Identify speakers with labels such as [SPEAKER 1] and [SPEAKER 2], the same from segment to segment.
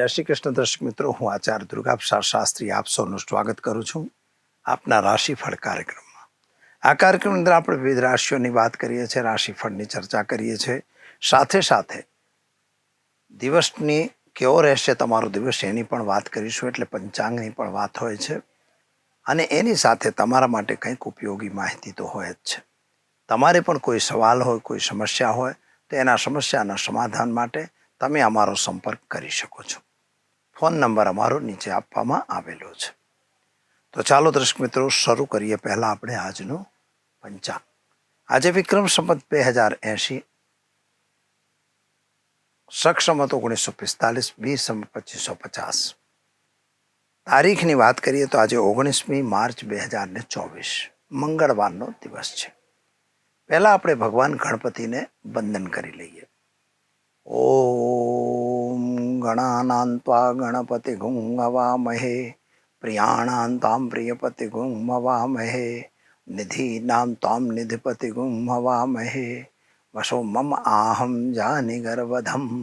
[SPEAKER 1] જય શ્રી કૃષ્ણ દર્શક મિત્રો, હું આચાર્ય દુર્ગાપ્રસાદ શાસ્ત્રી આપ સૌનું સ્વાગત કરું છું આપના રાશિફળ કાર્યક્રમમાં. આ કાર્યક્રમની અંદર આપણે વિવિધ રાશિઓની વાત કરીએ છીએ, રાશિફળની ચર્ચા કરીએ છીએ. સાથે સાથે દિવસની કેવો રહેશે તમારો દિવસ એની પણ વાત કરીશું, એટલે પંચાંગની પણ વાત હોય છે. અને એની સાથે તમારા માટે કંઈક ઉપયોગી માહિતી તો હોય જ છે. તમારે પણ કોઈ સવાલ હોય, કોઈ સમસ્યા હોય, તો એના સમસ્યાના સમાધાન માટે તમે અમારો સંપર્ક કરી શકો છો. ફોન નંબર અમારો નીચે આપવામાં આવેલો છે. તો ચાલો દર્શક મિત્રો, શરૂ કરીએ પહેલાં આપણે આજનું પંચાંગ. આજે વિક્રમ સંમત બે હજાર એંશી સક્ષમત ઓગણીસો પિસ્તાલીસ વીસ પચીસો પચાસ. તારીખની વાત કરીએ તો આજે ઓગણીસમી માર્ચ બે હજાર ને ચોવીસ, મંગળવારનો દિવસ છે. પહેલાં આપણે ભગવાન ગણપતિને વંદન કરી લઈએ. ઓમ ગણાનાન્ત્વા ગણપતિ ગુંગવામહે પ્રિયાણાંતામ પ્રિયપતિ ગુંમવામહે નિધિનામ ત્વામ નિધિપતિ ગુંમવામહે વસો મમ આહમ જાની ગર્વધમ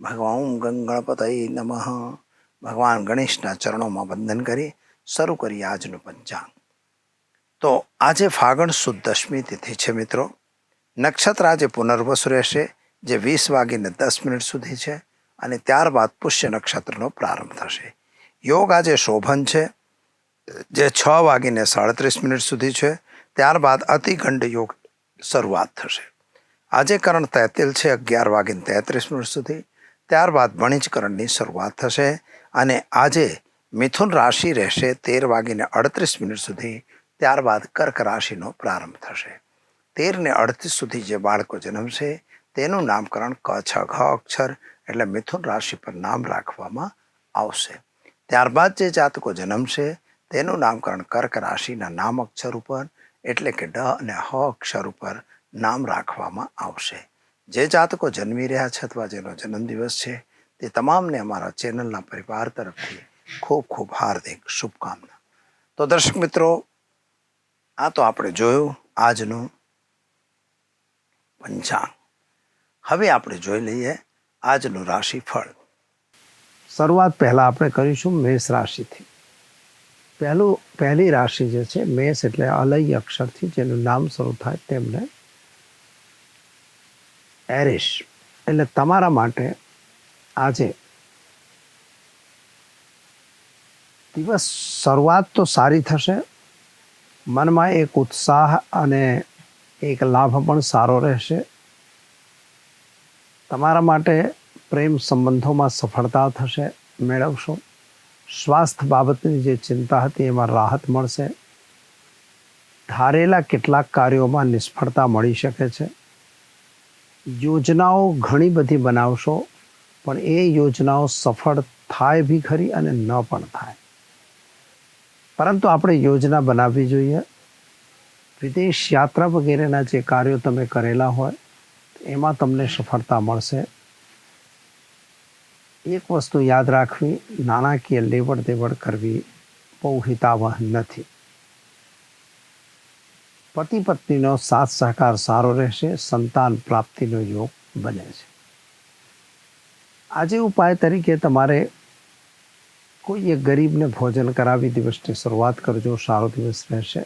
[SPEAKER 1] ભગવાન ગણપતય નમઃ ભગવાન ગણેશના ચરણોમાં વંદન કરી શરૂ કરીએ આજનું પંચાંગ. તો આજે ફાગણ સુદ દશમી તિથિ છે મિત્રો. નક્ષત્ર આજે પુનર્વસુ રહેશે, જે વીસ વાગીને દસ મિનિટ સુધી છે. અને ત્યારબાદ પુષ્ય નક્ષત્રનો પ્રારંભ થશે. યોગ આજે શોભન છે, જે છ વાગીને સાડત્રીસ મિનિટ સુધી છે. ત્યારબાદ અતિગંડ યોગ શરૂઆત થશે. આજે કરણ તેતિલ છે, અગિયાર વાગીને તેત્રીસ મિનિટ સુધી. ત્યારબાદ વણિજકરણની શરૂઆત થશે અને આજે મિથુન રાશિ રહેશે તેર વાગીને અડત્રીસ મિનિટ સુધી. ત્યારબાદ કર્ક રાશિનો પ્રારંભ થશે. તેરને અડત્રીસ સુધી જે બાળકો જન્મશે તેનું નામકરણ ક, છ, ઘ, અક્ષર એટલે મિથુન રાશિ પર નામ રાખવામાં આવશે. ત્યારબાદ જે જાતકો જન્મશે, તેનું નામકરણ કર્ક રાશિના નામ અક્ષર ઉપર, એટલે કે ડ અને હ અક્ષર ઉપર નામ રાખવામાં આવશે. જે જાતકો જન્મી રહ્યા છે અથવા જેનો જન્મદિવસ છે, તે તમામને અમારા ચેનલના પરિવાર તરફથી ખૂબ ખૂબ હાર્દિક શુભકામના. તો દર્શક મિત્રો, આ તો આપણે જોયું આજનું પંચાંગ. હવે આપણે જોઈ લઈએ આજનું રાશિફળ. શરૂઆત પહેલા આપણે કરીશું મેષ રાશિથી. પહેલું, પહેલી રાશિ જે છે, મેષ એટલે અલય અક્ષરથી જેનું નામ શરૂ થાય તેમને એરિશ. એટલે તમારા માટે આજે દિવસ શરૂઆત તો સારી થશે. મનમાં એક ઉત્સાહ અને એક લાભ પણ સારો રહેશે. તમારા માટે પ્રેમ સંબંધોમાં સફળતા થશે, મેળવશો. સ્વાસ્થ્ય બાબતની જે ચિંતા હતી એમાં રાહત મળશે. ધારેલા કેટલાક કાર્યોમાં નિષ્ફળતા મળી શકે છે. યોજનાઓ ઘણી બધી બનાવશો, પણ એ યોજનાઓ સફળ થાય બી ખરી અને ન પણ થાય. પરંતુ આપણે યોજના બનાવવી જોઈએ. વિદેશ યાત્રા વગેરેના જે કાર્યો તમે કરેલા હોય એમાં તમને સફળતા મળશે. એક વસ્તુ યાદ રાખવી, નાણાકીય લેવડ દેવડ કરવી બહુ હિતાવહ નથી. પતિ પત્નીનો સાથ સહકાર સારો રહેશે, સંતાન પ્રાપ્તિનો યોગ બને છે. આજે ઉપાય તરીકે તમારે કોઈ એક ગરીબને ભોજન કરાવી દિવસની શરૂઆત કરજો, સારો દિવસ રહેશે.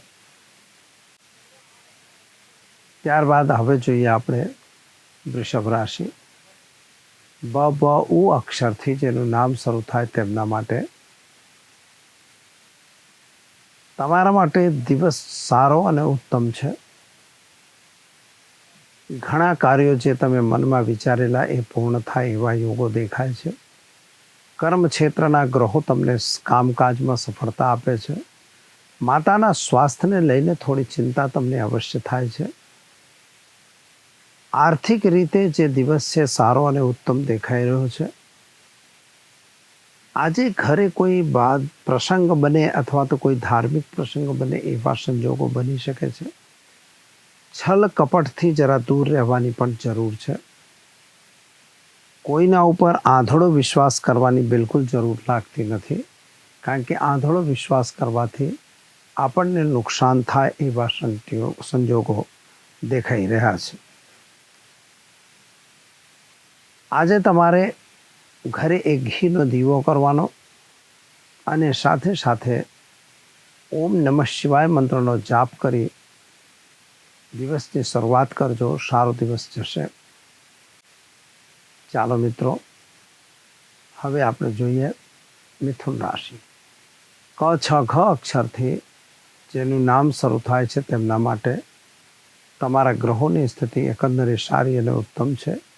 [SPEAKER 1] ત્યારબાદ હવે જોઈએ આપણે વૃષભ રાશિ. બ બ ઉ અક્ષરથી જેનું નામ શરૂ થાય તેમના માટે. તમારા માટે દિવસ સારો અને ઉત્તમ છે. ઘણા કાર્યો જે તમે મનમાં વિચારેલા એ પૂર્ણ થાય એવા યોગો દેખાય છે. કર્મ ક્ષેત્રના ગ્રહો તમને કામકાજમાં સફળતા આપે છે. માતાના સ્વાસ્થ્યને લઈને થોડી ચિંતા તમને અવશ્ય થાય છે. આર્થિક રીતે જે દિવસ છે સારો અને ઉત્તમ દેખાઈ રહ્યો છે. આજે ઘરે કોઈ બાદ પ્રસંગ બને અથવા તો કોઈ ધાર્મિક પ્રસંગ બને એવા સંજોગો બની શકે છે. છલ કપટથી જરા દૂર રહેવાની પણ જરૂર છે. કોઈના ઉપર આંધળો વિશ્વાસ કરવાની બિલકુલ જરૂર લાગતી નથી, કારણ કે આંધળો વિશ્વાસ કરવાથી આપણને નુકસાન થાય એવા સંજોગો દેખાઈ રહ્યા છે. આજે તમારે
[SPEAKER 2] ઘરે એક ઘીનો દીવો કરવાનો અને સાથે સાથે ઓમ નમઃ શિવાય મંત્રનો જાપ કરી દિવસની શરૂઆત કરજો. સારો દિવસ જશે. ચાલો મિત્રો, હવે આપણે જોઈએ મિથુન રાશિ. ક, છ, ઘ અક્ષરથી જેનું નામ શરૂ થાય છે તેમના માટે તમારા ગ્રહોની સ્થિતિ એકંદરે સારી અને ઉત્તમ છે.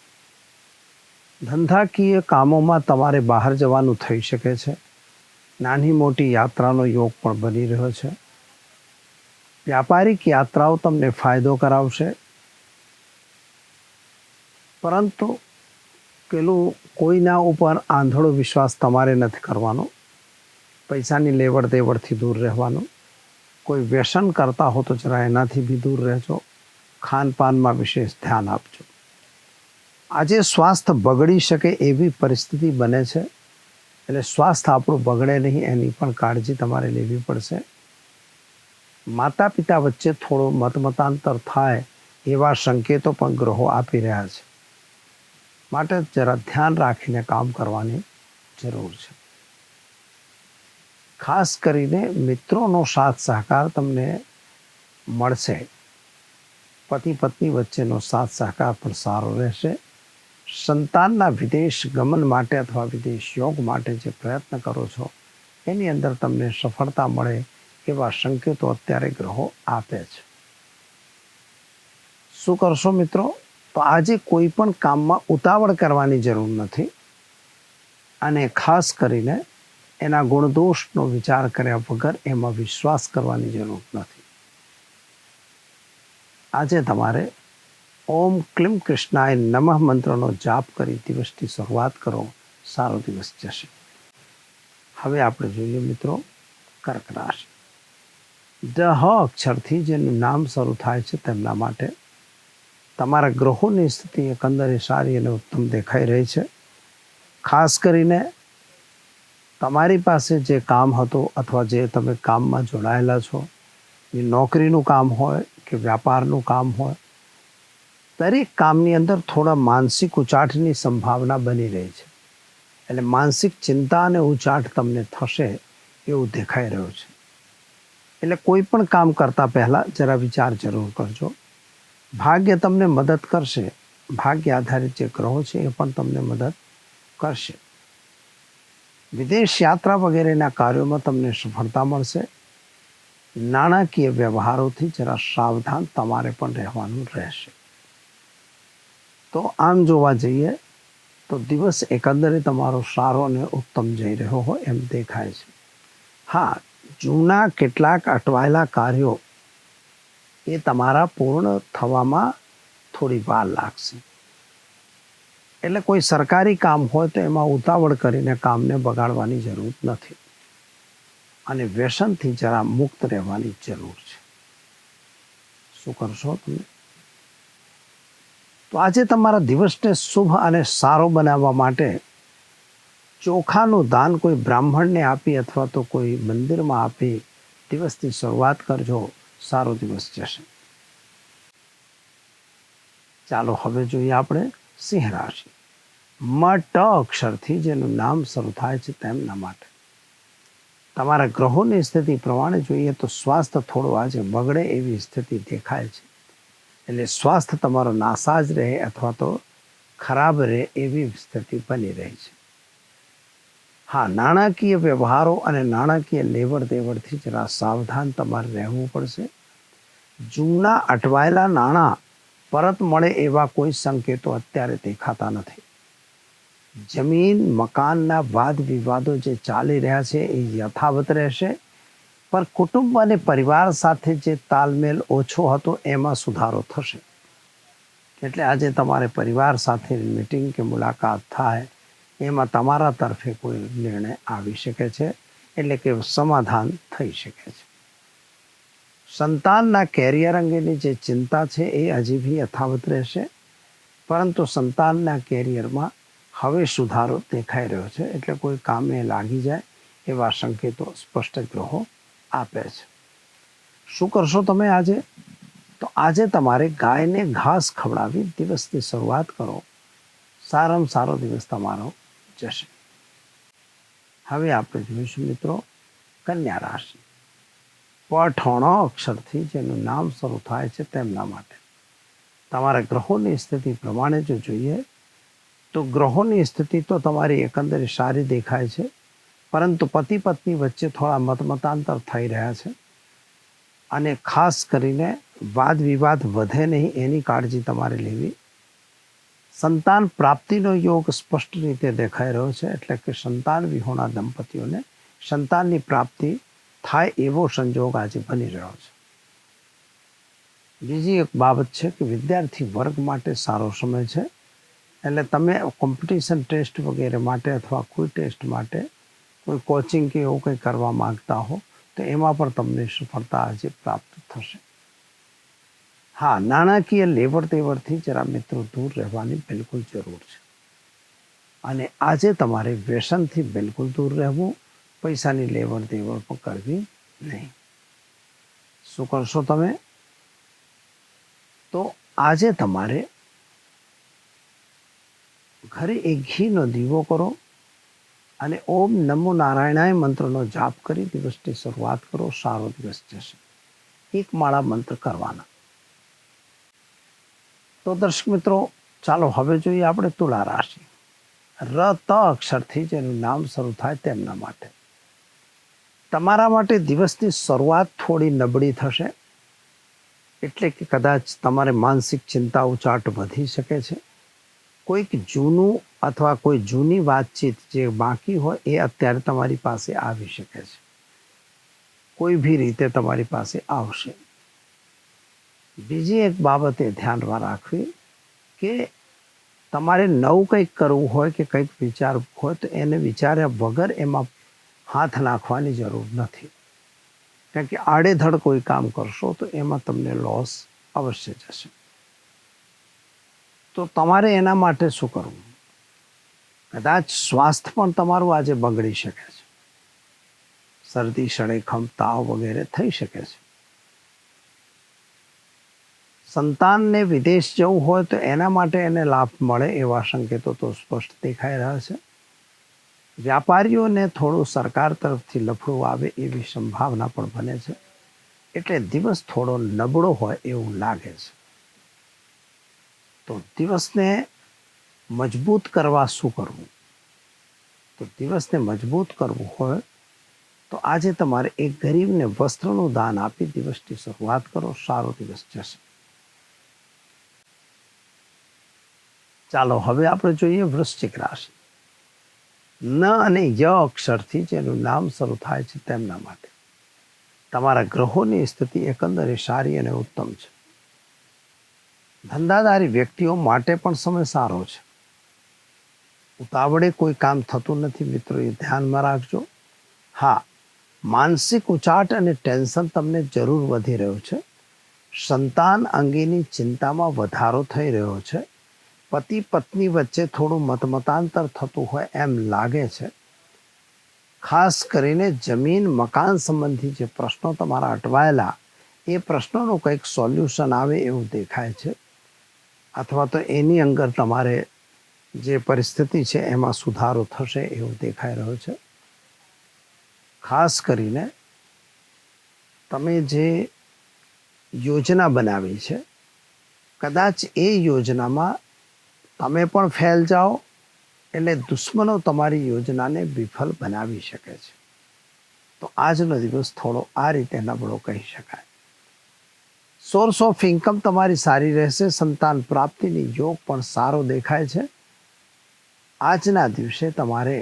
[SPEAKER 2] ધંધાકીય કામોમાં તમારે બહાર જવાનું થઈ શકે છે. નાની મોટી યાત્રાનો યોગ પણ બની રહ્યો છે. વ્યાપારિક યાત્રાઓ તમને ફાયદો કરાવશે. પરંતુ પેલું કોઈના ઉપર આંધળો વિશ્વાસ તમારે નથી કરવાનો. પૈસાની લેવડ દેવડથી દૂર રહેવાનું. કોઈ વ્યસન કરતા હો તો જરા એનાથી બી દૂર રહેજો. ખાનપાનમાં વિશેષ ધ્યાન આપજો. આજે સ્વાસ્થ્ય બગડી શકે એવી પરિસ્થિતિ બને છે. એટલે સ્વાસ્થ્ય આપણું બગડે નહીં, એની પણ કાળજી તમારે લેવી પડશે. માતા પિતા વચ્ચે થોડો મતમતાંતર થાય એવા સંકેતો પણ ગ્રહો આપી રહ્યા છે. માટે જરા ધ્યાન રાખીને કામ કરવાની જરૂર છે. ખાસ કરીને મિત્રોનો સાથ સહકાર તમને મળશે. પતિ પત્ની વચ્ચેનો સાથ સહકાર પણ સારો રહેશે. સંતાનના વિદેશ ગમન માટે અથવા વિદેશ યોગ માટે જે પ્રયત્ન કરો છો, એની અંદર તમને સફળતા મળે એવા સંકેતો અત્યારે ગ્રહો આપે છે. શું કરશો મિત્રો? તો આજે કોઈ પણ કામમાં ઉતાવળ કરવાની જરૂર નથી અને ખાસ કરીને એના ગુણદોષનો વિચાર કર્યા વગર એમાં વિશ્વાસ કરવાની જરૂર નથી. આજે તમારે ઓમ ક્લિમ કૃષ્ણાય નમઃ મંત્રનો જાપ કરી દિવસની શરૂઆત કરો. સારો દિવસ જશે. હવે આપણે જોઈએ મિત્રો કર્ક રાશિ. ડ હ અક્ષરથી જેનું નામ શરૂ થાય છે તેમના માટે તમારા ગ્રહોની સ્થિતિ એકંદરે સારી અને ઉત્તમ દેખાઈ રહી છે. ખાસ કરીને તમારી પાસે જે કામ હતું અથવા જે તમે કામમાં જોડાયેલા છો, એ નોકરીનું કામ હોય કે વ્યાપારનું કામ હોય દરેક કામની અંદર થોડા માનસિક ઉચાટની સંભાવના બની રહી છે. એટલે માનસિક ચિંતા અને ઉચાટ તમને થશે એવું દેખાઈ રહ્યું છે. એટલે કોઈ પણ કામ કરતા પહેલાં જરા વિચાર જરૂર કરજો. ભાગ્ય તમને મદદ કરશે. ભાગ્ય આધારિત જે ગ્રહો છે એ પણ તમને મદદ કરશે. વિદેશ યાત્રા વગેરેના કાર્યોમાં તમને સફળતા મળશે. નાણાકીય વ્યવહારોથી જરા સાવધાન તમારે પણ રહેવાનું રહેશે. તો આમ જોવા જઈએ તો દિવસ એકંદરે તમારો સારો અને ઉત્તમ જઈ રહ્યો હોય એમ દેખાય છે. હા, જૂના કેટલાક અટવાયેલા કાર્યો એ તમારા પૂર્ણ થવામાં થોડી વાર લાગશે. એટલે કોઈ સરકારી કામ હોય તો એમાં ઉતાવળ કરીને કામને બગાડવાની જરૂર નથી. અને વ્યસનથી જરા મુક્ત રહેવાની જરૂર છે. શું કરશો તમે? તો આજે તમારા દિવસને શુભ અને સારો બનાવવા માટે ચોખાનું દાન કોઈ બ્રાહ્મણને આપી અથવા તો કોઈ મંદિરમાં આપી દિવસની શરૂઆત કરજો. સારો દિવસ જશે. ચાલો હવે જોઈએ આપણે સિંહ રાશિ. મટ અક્ષરથી જેનું નામ શરૂ થાય છે તેમના માટે. તમારા ગ્રહોની સ્થિતિ પ્રમાણે જોઈએ તો સ્વાસ્થ્ય થોડું આજે બગડે એવી સ્થિતિ દેખાય છે. એટલે સ્વાસ્થ્ય તમારો નાસાજ રહે અથવા તો ખરાબ રહે એવી સ્થિતિ બની રહી છે. હા, નાણાકીય વ્યવહારો અને નાણાકીય લેવડ દેવડથી જરા સાવધાન તમારે રહેવું પડશે. જૂના અટવાયેલા નાણાં પરત મળે એવા કોઈ સંકેતો અત્યારે દેખાતા નથી. જમીન, મકાનના વાદ વિવાદો જે ચાલી રહ્યા છે એ યથાવત રહેશે. પણ કુટુંબ અને પરિવાર સાથે જે તાલમેલ ઓછો હતો, એમાં સુધારો થશે. એટલે આજે તમારે પરિવાર સાથે મિટિંગ કે મુલાકાત થાય, એમાં તમારા તરફે કોઈ નિર્ણય આવી શકે છે, એટલે કે સમાધાન થઈ શકે છે. સંતાનના કેરિયર અંગેની જે ચિંતા છે, એ હજી બી યથાવત રહેશે. પરંતુ સંતાનના કેરિયરમાં હવે સુધારો દેખાઈ રહ્યો છે, એટલે કોઈ કામે લાગી જાય, એવા સંકેતો સ્પષ્ટ ગ્રહો આપે છે. શું કરશો તમે આજે? તો આજે તમારે ગાયને ઘાસ ખવડાવી દિવસની શરૂઆત કરો. સારામાં સારો દિવસ તમારો જશે. હવે આપણે જોઈશું મિત્રો કન્યા રાશિ. પઠોણો અક્ષરથી જેનું નામ શરૂ થાય છે તેમના માટે. તમારા ગ્રહોની સ્થિતિ પ્રમાણે જો જોઈએ, તો ગ્રહોની સ્થિતિ તો તમારી એકંદરે સારી દેખાય છે. પરંતુ પતિ પત્ની વચ્ચે થોડા મતમતાંતર થઈ રહ્યા છે. અને ખાસ કરીને વાદ વિવાદ વધે નહીં એની કાળજી તમારે લેવી. સંતાન પ્રાપ્તિનો યોગ સ્પષ્ટ રીતે દેખાઈ રહ્યો છે, એટલે કે સંતાન વિહોણા દંપતીઓને સંતાનની પ્રાપ્તિ થાય એવો સંજોગ આજે બની રહ્યો છે. બીજી એક બાબત છે કે વિદ્યાર્થી વર્ગ માટે સારો સમય છે, એટલે તમે કોમ્પિટિશન ટેસ્ટ વગેરે માટે અથવા કોઈ ટેસ્ટ માટે કોઈ કોચિંગ કે એવું કંઈ કરવા માંગતા હો, તો એમાં પણ તમને સફળતા આજે પ્રાપ્ત થશે. હા, નાણાકીય લેવડ દેવડથી જરા મિત્રો દૂર રહેવાની બિલકુલ જરૂર છે. અને આજે તમારે વ્યસનથી બિલકુલ દૂર રહેવું, પૈસાની લેવડ દેવડ પણ કરવી નહીં. શું કરશો તમે? તો આજે તમારે ઘરે એક ઘીનો દીવો કરો અને ઓમ નમો નારાયણાય મંત્રનો જાપ કરી દિવસની શરૂઆત કરો, સારો દિવસ જશે. એક માળા મંત્ર કરવાના. તો દર્શક મિત્રો, ચાલો હવે જોઈએ આપણે તુલા રાશિ. ર ત અક્ષરથી જેનું નામ શરૂ થાય તેમના માટે. તમારા માટે દિવસની શરૂઆત થોડી નબળી થશે, એટલે કે કદાચ તમારે માનસિક ચિંતા ઉચાટ વધી શકે છે. કોઈક જૂનું અથવા કોઈ જૂની વાતચીત જે બાકી હોય એ અત્યારે તમારી પાસે આવી શકે છે. કોઈ બી રીતે તમારી પાસે આવશે. બીજી એક બાબતે ધ્યાનમાં રાખવી કે તમારે નવું કંઈક કરવું હોય કે કંઈક વિચારવું હોય તો એને વિચાર્યા વગર એમાં હાથ નાખવાની જરૂર નથી. કારણ કે આડેધડ કોઈ કામ કરશો તો એમાં તમને લોસ અવશ્ય જશે. તો તમારે એના માટે શું કરવું? કદાચ સ્વાસ્થ્ય પણ તમારું આજે બગડી શકે છે. શરદી, શણેખમ, તાવ વગેરે થઈ શકે છે. સંતાનને વિદેશ જવું હોય તો એના માટે એને લાભ મળે એવા સંકેતો તો સ્પષ્ટ દેખાઈ રહ્યા છે. વ્યાપારીઓને થોડું સરકાર તરફથી લફડું આવે એવી સંભાવના પણ બને છે. એટલે દિવસ થોડો નબળો હોય એવું લાગે છે. તો દિવસને મજબૂત કરવા શું કરવું? તો દિવસને મજબૂત કરવું હોય તો આજે તમારે એક ગરીબને વસ્ત્રનું દાન આપી દિવસની શરૂઆત કરો, સારો દિવસ જશે. ચાલો, હવે આપણે જોઈએ વૃશ્ચિક રાશિ. ન અને ય અક્ષરથી જેનું નામ શરૂ થાય છે તેમના માટે. તમારા ગ્રહોની સ્થિતિ એકંદરે સારી અને ઉત્તમ છે. ધંધાદારી વ્યક્તિઓ માટે પણ સમય સારો છે. ઉતાવળે કોઈ કામ થતું નથી મિત્રો, એ ધ્યાનમાં રાખજો. હા, માનસિક ઉચાટ અને ટેન્શન તમને જરૂર વધી રહ્યું છે. સંતાન અંગેની ચિંતામાં વધારો થઈ રહ્યો છે. પતિ પત્ની વચ્ચે થોડું મતમતાંતર થતું હોય એમ લાગે છે. ખાસ કરીને જમીન મકાન સંબંધી જે પ્રશ્નો તમારા અટવાયેલા, એ પ્રશ્નોનું કંઈક સોલ્યુશન આવે એવું દેખાય છે. અથવા તો એની અંદર તમારે જે પરિસ્થિતિ છે એમાં સુધારો થશે એવું દેખાઈ રહ્યો છે. ખાસ કરીને તમે જે યોજના બનાવી છે, કદાચ એ યોજનામાં તમે પણ ફેલ જાઓ, એટલે દુશ્મનો તમારી યોજનાને વિફલ બનાવી શકે છે. તો આજનો દિવસ થોડો આ રીતે નબળો કહી શકાય. સોર્સ ઓફ ઇન્કમ તમારી સારી રહેશે, સંતાન પ્રાપ્તિની યોગ પણ સારો દેખાય છે. આજના દિવસે તમારે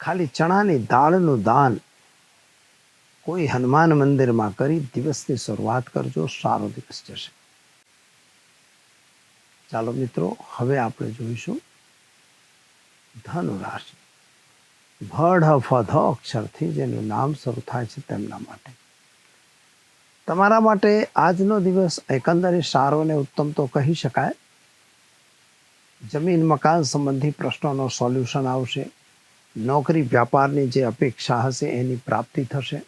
[SPEAKER 2] ખાલી ચણાની દાળનું દાન કોઈ હનુમાન મંદિરમાં કરી દિવસની શરૂઆત કરજો, સારો દિવસ જશે. ચાલો મિત્રો, હવે આપણે જોઈશું ધનુ રાશિ ભડ અક્ષરથી જેનું નામ શરૂ થાય છે તેમના માટે. તમારા માટે આજનો દિવસ એકંદરે સારો અને ઉત્તમ તો કહી શકાય. જમીન મકાન સંબંધી પ્રશ્નોનો સોલ્યુશન આવશે. નોકરી વ્યાપારની જે અપેક્ષા હશે એની પ્રાપ્તિ થશે.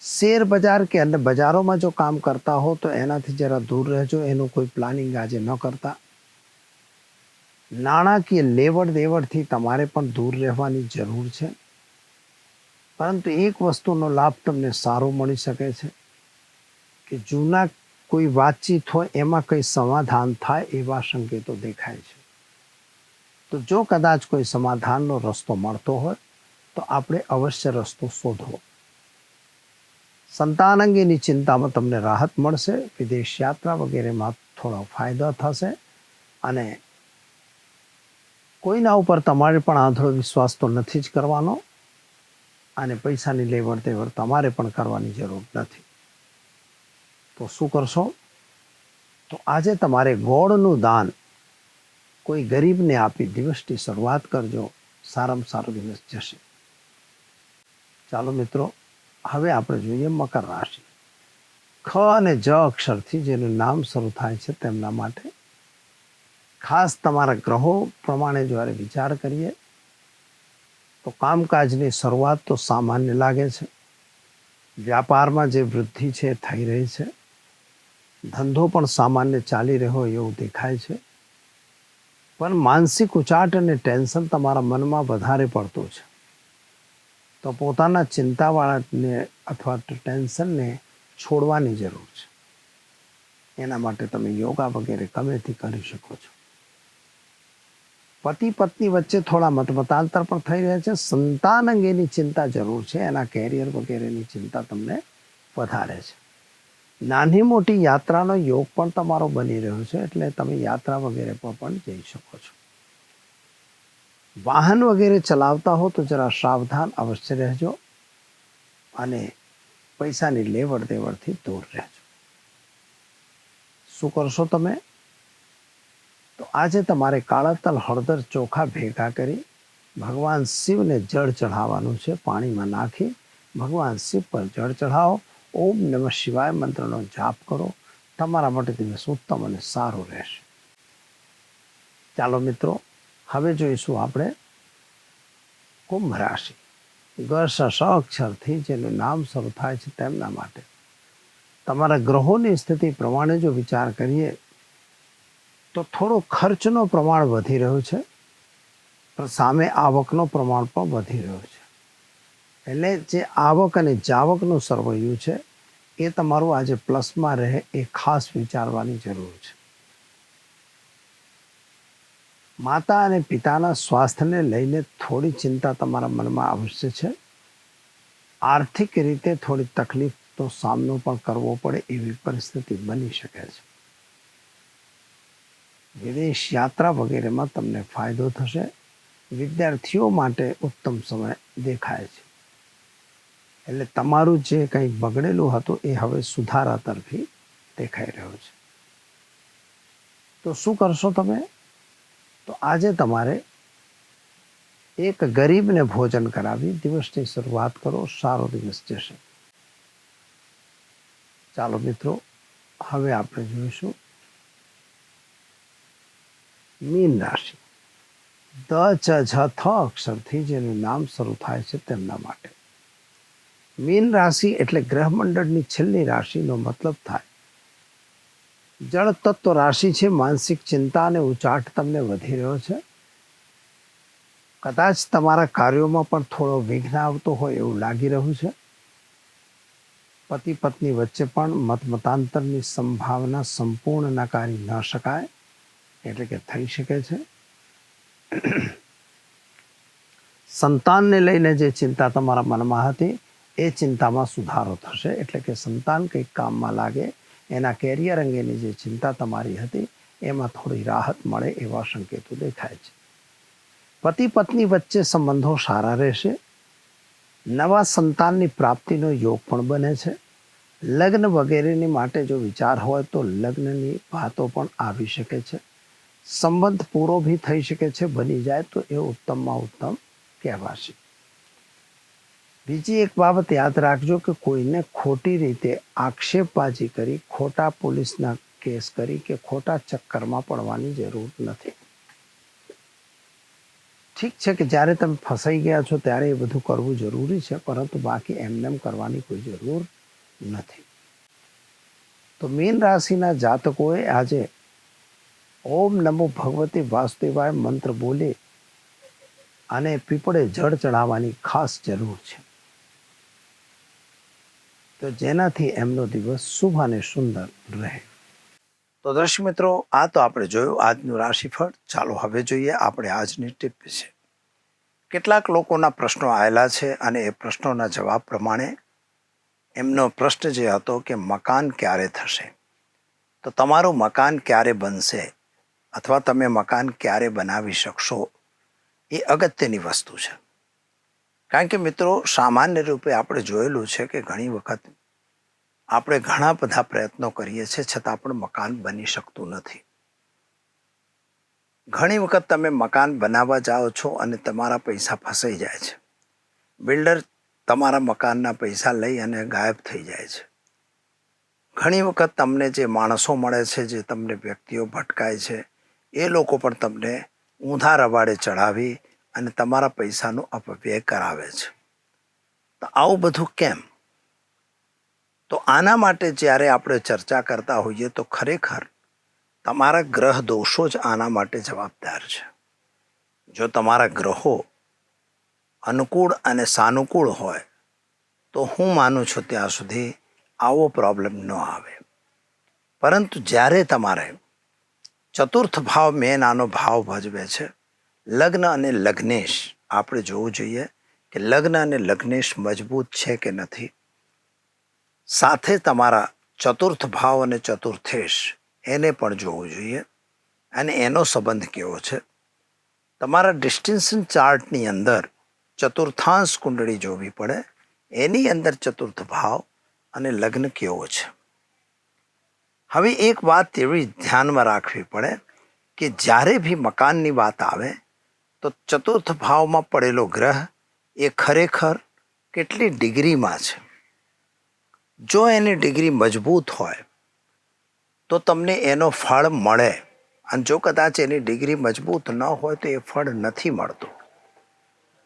[SPEAKER 2] શેર બજાર કે અન્ય બજારોમાં જો કામ કરતા હો તો એનાથી જરા દૂર રહેજો, એનું કોઈ પ્લાનિંગ આજે ન કરતા. નાણાકીય લેવડ દેવડથી તમારે પણ દૂર રહેવાની જરૂર છે. પરંતુ એક વસ્તુનો લાભ તમને સારો મળી શકે છે. કે જૂના કોઈ વાતચીત હોય, એમાં કંઈ સમાધાન થાય એવા સંકેતો દેખાય છે. તો જો કદાચ કોઈ સમાધાનનો રસ્તો મળતો હોય, તો આપણે અવશ્ય રસ્તો શોધવો. સંતાન અંગેની ચિંતામાં તમને રાહત મળશે, વિદેશ યાત્રા વગેરેમાં થોડો ફાયદો થશે અને કોઈના ઉપર તમારે પણ આંધળો વિશ્વાસ તો નથી જ કરવાનો અને પૈસાની લેવડ દેવડ તમારે પણ કરવાની જરૂર નથી. તો શું કરશો? તો આજે તમારે ગોળનું દાન કોઈ ગરીબને આપી દિવસની શરૂઆત કરજો. સારામાં સારો દિવસ જશે. ચાલો મિત્રો, હવે આપણે જોઈએ મકર રાશિ. ખ અને જ અક્ષરથી જેનું નામ શરૂ થાય છે તેમના માટે. ખાસ તમારા ગ્રહો પ્રમાણે જ્યારે વિચાર કરીએ, તો કામકાજની શરૂઆત તો સામાન્ય લાગે છે. વ્યાપારમાં જે વૃદ્ધિ છે થઈ રહી છે. ધંધો પણ સામાન્ય ચાલી રહ્યો એવું દેખાય છે. પણ માનસિક ઉચાટ અને ટેન્શન તમારા મનમાં વધારે પડતું છે. તો પોતાના ચિંતાવાળાને અથવા ટેન્શનને છોડવાની જરૂર છે. એના માટે તમે યોગા વગેરે ગમેથી કરી શકો છો. પતિ પત્ની વચ્ચે થોડા મતમતાંતર પણ થઈ રહ્યા છે. સંતાન અંગેની ચિંતા જરૂર છે. એના કેરિયર વગેરેની ચિંતા તમને વધારે છે. નાની મોટી યાત્રાનો યોગ પણ તમારો બની રહ્યો છે, એટલે તમે યાત્રા વગેરે પર પણ જઈ શકો છો. વાહન વગેરે ચલાવતા હો તો જરા સાવધાન અવશ્ય રહેજો અને પૈસાની લેવડ દેવડથી દૂર રહેજો. શું કરશો તમે? તો આજે તમારે કાળા તલ હળદર ચોખા ભેગા કરી ભગવાન શિવને જળ ચઢાવવાનું છે, પાણીમાં નાખી ભગવાન શિવ પર જળ ચઢાવો. ઓમ નમઃ શિવાય મંત્રનો જાપ કરો. તમારા માટે દિવસ ઉત્તમ અને સારો રહેશે. ચાલો મિત્રો, હવે જોઈશું આપણે કુંભ રાશિ. ગર્ષ અક્ષરથી જેનું નામ શરૂ થાય છે તેમના માટે. તમારા ગ્રહોની સ્થિતિ પ્રમાણે જો વિચાર કરીએ, તો થોડો ખર્ચનો પ્રમાણ વધી રહ્યું છે. પણ સામે આવકનો પ્રમાણ પણ વધી રહ્યું છે. એટલે જે આવક અને જાવકનું સરવૈયું છે, એ તમારું આજે પ્લસમાં રહે એ ખાસ વિચારવાની જરૂર છે. માતા અને પિતાના સ્વાસ્થ્યને લઈને થોડી ચિંતા તમારા મનમાં અવશ્ય છે. આર્થિક રીતે થોડી તકલીફનો સામનો પણ કરવો પડે એવી પરિસ્થિતિ બની શકે છે. વિદેશ યાત્રા વગેરેમાં તમને ફાયદો થશે. વિદ્યાર્થીઓ માટે ઉત્તમ સમય દેખાય છે. એટલે તમારું જે કંઈ બગડેલું હતું એ હવે સુધારા તરફી દેખાઈ રહ્યો છે. તો શું કરશો તમે? તો આજે તમારે એક ગરીબને ભોજન કરાવી દિવસની શરૂઆત કરો, સારો દિવસ જશે. ચાલો મિત્રો, હવે આપણે જોઈશું. મીન રાશિ. દ, ચ, ઝ, થ અક્ષરથી જેનું નામ શરૂ થાય છે તેમના માટે. મીન રાશિ એટલે ગ્રહમંડળની છેલ્લી રાશિનો મતલબ થાય. જળ તત્વ રાશિ છે, માનસિક ચિંતા અને ઉચાટ તમને વધી રહ્યો છે. કદાચ તમારા કાર્યોમાં પણ થોડો વિઘ્ન આવતો હોય એવું લાગી રહ્યું છે. પતિ પત્ની વચ્ચે પણ મતમતાંતરની સંભાવના સંપૂર્ણ નકારી ન શકાય, એટલે કે થઈ શકે છે. સંતાનને લઈને જે ચિંતા તમારા મનમાં હતી એ ચિંતામાં સુધારો થશે. એટલે કે સંતાન કંઈક કામમાં લાગે. એના કેરિયર અંગેની જે ચિંતા તમારી હતી, એમાં થોડી રાહત મળે એવા સંકેતો દેખાય છે. પતિ પત્ની વચ્ચે સંબંધો સારા રહેશે. નવા સંતાનની પ્રાપ્તિનો યોગ પણ બને છે. લગ્ન વગેરેની માટે જો વિચાર હોય તો લગ્નની વાતો પણ આવી શકે છે. સંબંધ પૂરો ભી થઈ શકે છે, બની જાય તો એ ઉત્તમમાં ઉત્તમ કહેવાશે. બીજી એક બાબત યાદ રાખજો કે કોઈને ખોટી રીતે આક્ષેપબાજી કરી, ખોટા પોલીસના કેસ કરી કે ખોટા ચક્કરમાં પડવાની જરૂર નથી. ઠીક છે કે જ્યારે તમે ફસાઈ ગયા છો ત્યારે એ બધું કરવું જરૂરી છે, પરંતુ બાકી એમનેમ કરવાની કોઈ જરૂર નથી. તો મીન રાશિના જાતકોએ આજે ઓમ નમો ભગવતે વાસુદેવાય મંત્ર બોલે અને પીપળે જળ ચડાવવાની ખાસ જરૂર છે. તો જેનાથી એમનો દિવસ શુભ અને સુંદર રહે. તો દર્શક મિત્રો, આ તો આપણે જોયું આજનું રાશિફળ. ચાલો હવે જોઈએ આપણે આજની ટીપ વિશે. કેટલાક લોકોના પ્રશ્નો આવેલા છે અને એ પ્રશ્નોના જવાબ પ્રમાણે એમનો પ્રશ્ન જે હતો કે મકાન ક્યારે થશે? તો તમારું મકાન ક્યારે બનશે? અથવા તમે મકાન ક્યારે બનાવી શકશો? એ અગત્યની વસ્તુ છે. કારણ કે મિત્રો, સામાન્ય રૂપે આપણે જોયેલું છે કે ઘણી વખત આપણે ઘણા બધા પ્રયત્નો કરીએ છીએ, છતાં પણ મકાન બની શકતું નથી. ઘણી વખત તમે મકાન બનાવવા જાઓ છો અને તમારા પૈસા ફસાઈ જાય છે. બિલ્ડર તમારા મકાનના પૈસા લઈ અને ગાયબ થઈ જાય છે. ઘણી વખત તમને જે માણસો મળે છે, જે તમને વ્યક્તિઓ ભટકાય છે, એ લોકો પણ તમને ઊંધા રવાડે ચડાવી અને તમારા પૈસાનો અપવ્યય કરાવે છે. તો આવું બધું કેમ? તો આના માટે જ્યારે આપણે ચર્ચા કરતા હોઈએ તો ખરેખર તમારા ગ્રહ દોષો જ આના માટે જવાબદાર છે. જો તમારા ગ્રહો અનુકૂળ અને સાનુકૂળ હોય, તો હું માનું છું ત્યાં સુધી આવો પ્રોબ્લેમ ન આવે. પરંતુ જ્યારે તમારે ચતુર્થ ભાવ મેન આનો ભાવ ભજવે છે લગ્ન અને લગ્નેશ, આપણે જોવું જોઈએ કે લગ્ન અને લગ્નેશ મજબૂત છે કે નથી. સાથે તમારા ચતુર્થ ભાવ અને ચતુર્થેશ, એને પણ જોવું જોઈએ અને એનો સંબંધ કેવો છે. તમારા ડિસ્ટિન્શન ચાર્ટની અંદર ચતુર્થાંશ કુંડળી જોવી પડે, એની અંદર ચતુર્થ ભાવ અને લગ્ન કેવો છે. હવે એક વાત એવી ધ્યાનમાં રાખવી પડે કે જ્યારે બી મકાનની વાત આવે તો ચતુર્થ ભાવમાં પડેલો ગ્રહ એ ખરેખર કેટલી ડિગ્રીમાં છે? જો એની ડિગ્રી મજબૂત હોય, તો તમને એનો ફળ મળે. અને જો કદાચ એની ડિગ્રી મજબૂત ન હોય, તો એ ફળ નથી મળતું.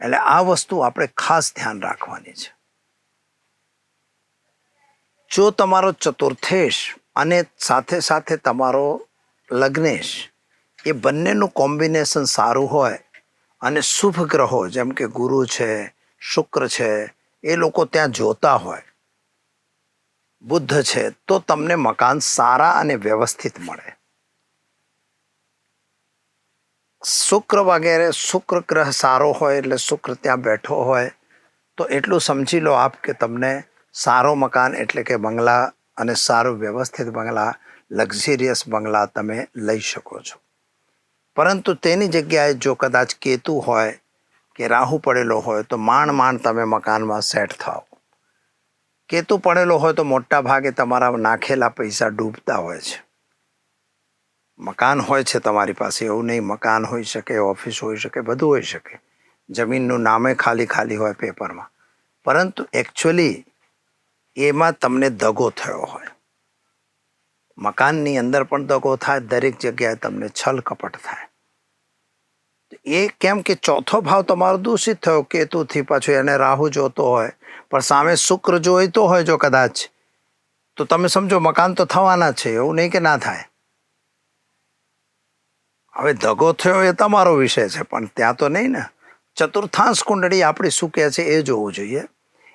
[SPEAKER 2] એટલે આ વસ્તુ આપણે ખાસ ધ્યાન રાખવાની છે. જો તમારો ચતુર્થેશ અને સાથે સાથે તમારો લગ્નેશ એ બંનેનું કોમ્બિનેશન સારું હોય અને શુભ ગ્રહો, જેમ કે ગુરુ છે, શુક્ર છે, એ લોકો ત્યાં જોતા હોય. બુદ્ધ છે, તો તમને મકાન સારા અને વ્યવસ્થિત મળે. શુક્ર વગેરે, શુક્ર ગ્રહ સારો હોય એટલે શુક્ર ત્યાં બેઠો હોય, તો એટલું સમજી લો આપ કે તમને સારો મકાન એટલે કે બંગલા અને સારું વ્યવસ્થિત બંગલા, લક્ઝરિયસ બંગલા તમે લઈ શકો છો. પરંતુ તેની જગ્યાએ જો કદાચ કેતુ હોય કે રાહુ પડેલો હોય તો માંડ માંડ તમે મકાનમાં સેટ થાઓ. કેતુ પડેલો હોય તો મોટા ભાગે તમારા નાખેલા પૈસા ડૂબતા હોય છે. મકાન હોય છે તમારી પાસે, એવું નહીં, મકાન હોઈ શકે, ઓફિસ હોઈ શકે, બધું હોઈ શકે. જમીનનું નામે ખાલી ખાલી હોય પેપરમાં. પરંતુ એકચ્યુઅલી એમાં તમને દગો થયો હોય. મકાનની અંદર પણ દગો થાય, દરેક જગ્યાએ તમને છલ કપટ થાય. એ કેમ કે ચોથો ભાવ તમારો દૂષિત થયો, કેતુથી પાછું એને રાહુ જોતો હોય, પણ સામે શુક્ર જોઈતો હોય જો કદાચ, તો તમે સમજો મકાન તો થવાના છે, એવું નહીં કે ના થાય. હવે દગો થયો એ તમારો વિષય છે, પણ ત્યાં તો નહીં ને. ચતુર્થાંશ કુંડળી આપણી શું કહે છે એ જોવું જોઈએ.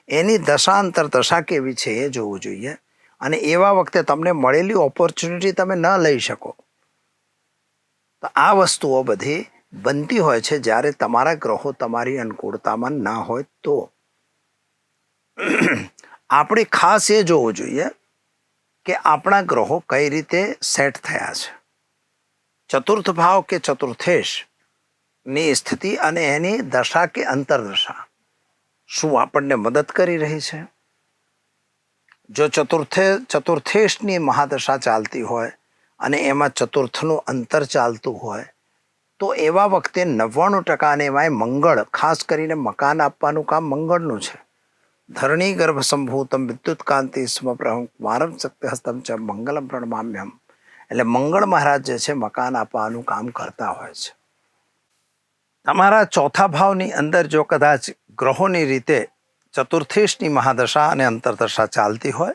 [SPEAKER 2] એની દશાંતર દશા કેવી છે એ જોવું જોઈએ. અને એવા વખતે તમને મળેલી ઓપોર્ચ્યુનિટી તમે ન લઈ શકો. તો આ વસ્તુઓ બધી બનતી હોય છે જ્યારે તમારા ગ્રહો તમારી અનુકૂળતામાં ના હોય તો. આપણે ખાસ એ જોવું જોઈએ કે આપણા ગ્રહો કઈ રીતે સેટ થયા છે. ચતુર્થ ભાવ કે ચતુર્થેશની સ્થિતિ અને એની દશા કે અંતરદશા. શું આપણને મદદ કરી રહી છે? જો ચતુર્થે, ચતુર્થેશની મહાદશા ચાલતી હોય અને એમાં ચતુર્થનું અંતર ચાલતું હોય, તો એવા વખતે નવ્વાણું ટકા અને એમાંય મંગળ, ખાસ કરીને મકાન આપવાનું કામ મંગળનું છે. ધરણી ગર્ભ સંભૂતમ વિદ્યુત કાંતિ સ્મ મારમ શક્તિ હસ્તમ ચ મંગલમ પ્રણમામ્યમ એટલે મંગળ મહારાજ જે છે મકાન આપવાનું કામ કરતા હોય છે. તમારા ચોથા ભાવની અંદર જો કદાચ ગ્રહોની રીતે ચતુર્થેશની મહાદશા અને અંતરદશા ચાલતી હોય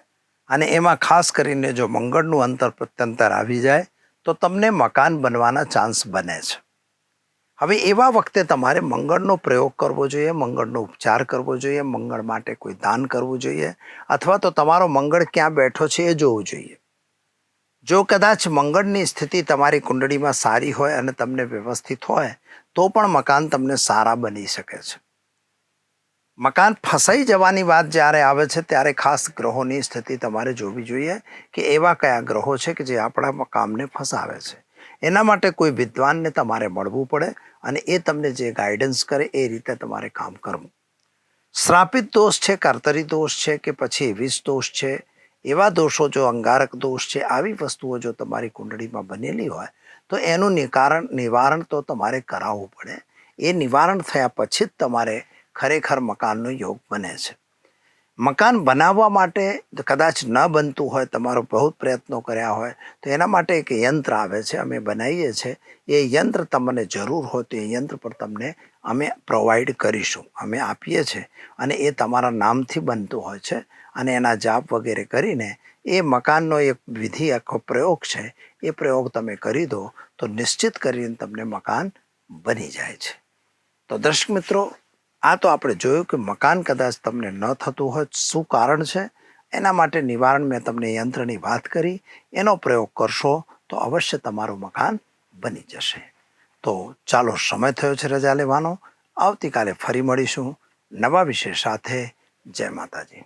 [SPEAKER 2] અને એમાં ખાસ કરીને જો મંગળનું અંતર પ્રત્યંતર આવી જાય,
[SPEAKER 1] તો તમને મકાન બનવાના ચાન્સ બને છે. હવે એવા વખતે તમારે મંગળનો પ્રયોગ કરવો જોઈએ, મંગળનો ઉપચાર કરવો જોઈએ, મંગળ માટે કોઈ દાન કરવું જોઈએ, અથવા તો તમારો મંગળ ક્યાં બેઠો છે એ જોવું જોઈએ. જો કદાચ મંગળની સ્થિતિ તમારી કુંડળીમાં સારી હોય અને તમને વ્યવસ્થિત હોય, તો પણ મકાન તમને સારા બની શકે છે. મકાન ફસાઈ જવાની વાત જ્યારે આવે છે, ત્યારે ખાસ ગ્રહોની સ્થિતિ તમારે જોવી જોઈએ કે એવા કયા ગ્રહો છે કે જે આપણા કામને ફસાવે છે. એના માટે કોઈ વિદ્વાનને તમારે મળવું પડે અને એ તમને જે ગાઈડન્સ કરે એ રીતે તમારે કામ કરવું. શ્રાપિત દોષ છે, કર્તરી દોષ છે કે પછી વિષ દોષ છે, એવા દોષો જો અંગારક દોષ છે, આવી વસ્તુઓ જો તમારી કુંડળીમાં બનેલી હોય, તો એનું નિકારણ, નિવારણ તો તમારે કરાવવું પડે. એ નિવારણ થયા પછી જ તમારે ખરેખર મકાનનો યોગ બને છે. મકાન બનાવવા માટે કદાચ ન બનતું હોય, તમારો બહુ પ્રયત્નો કર્યા હોય, તો એના માટે એક યંત્ર આવે છે, અમે બનાવીએ છીએ એ યંત્ર તમને જરૂર હોય તો એ યંત્ર પર તમને અમે પ્રોવાઈડ કરીશું, અમે આપીએ છીએ અને એ તમારા નામથી બનતું હોય છે અને એના જાપ વગેરે કરીને એ મકાનનો એક વિધિ, આખો પ્રયોગ છે, એ પ્રયોગ તમે કરી દો તો નિશ્ચિત કરીને તમને મકાન બની જાય છે. તો દર્શક મિત્રો આ તો આપણે જોયું કે મકાન કદાચ તમને ન થતું હોય, શું કારણ છે? એના માટે નિવારણ મેં તમને યંત્રની વાત કરી. એનો પ્રયોગ કરશો તો અવશ્ય તમારું મકાન બની જશે. તો ચાલો સમય થયો છે રજા લેવાનો. આવતીકાલે ફરી મળીશું નવા વિષય સાથે. જય માતાજી.